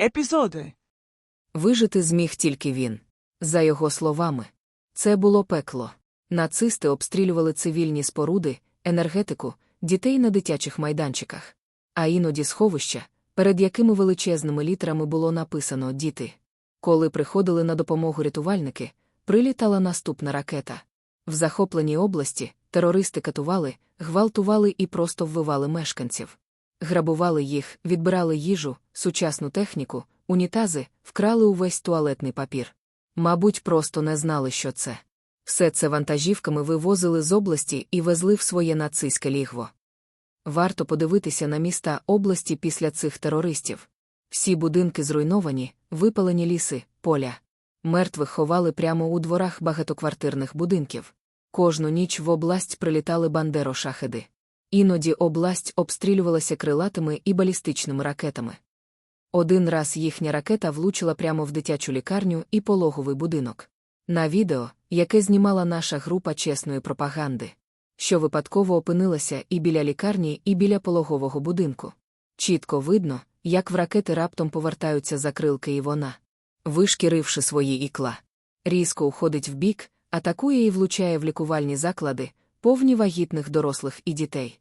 Епізоди. Вижити зміг тільки він. За його словами, це було пекло. Нацисти обстрілювали цивільні споруди, енергетику, дітей на дитячих майданчиках, а іноді сховища, перед якими величезними літерами було написано Діти. Коли приходили на допомогу рятувальники, прилітала наступна ракета. В захопленій області терористи катували, гвалтували і просто вбивали мешканців. Грабували їх, відбирали їжу, сучасну техніку, унітази, вкрали увесь туалетний папір. Мабуть, просто не знали, що це. Все це вантажівками вивозили з області і везли в своє нацистське лігво. Варто подивитися на міста області після цих терористів. Всі будинки зруйновані, випалені ліси, поля. Мертвих ховали прямо у дворах багатоквартирних будинків. Кожну ніч в область прилітали бандеро-шахеди. Іноді область обстрілювалася крилатими і балістичними ракетами. Один раз їхня ракета влучила прямо в дитячу лікарню і пологовий будинок. На відео, яке знімала наша група чесної пропаганди, що випадково опинилася і біля лікарні, і біля пологового будинку. Чітко видно, як в ракети раптом повертаються закрилки і вона, вишкіривши свої ікла. Різко уходить вбік, атакує і влучає в лікувальні заклади, повні вагітних дорослих і дітей.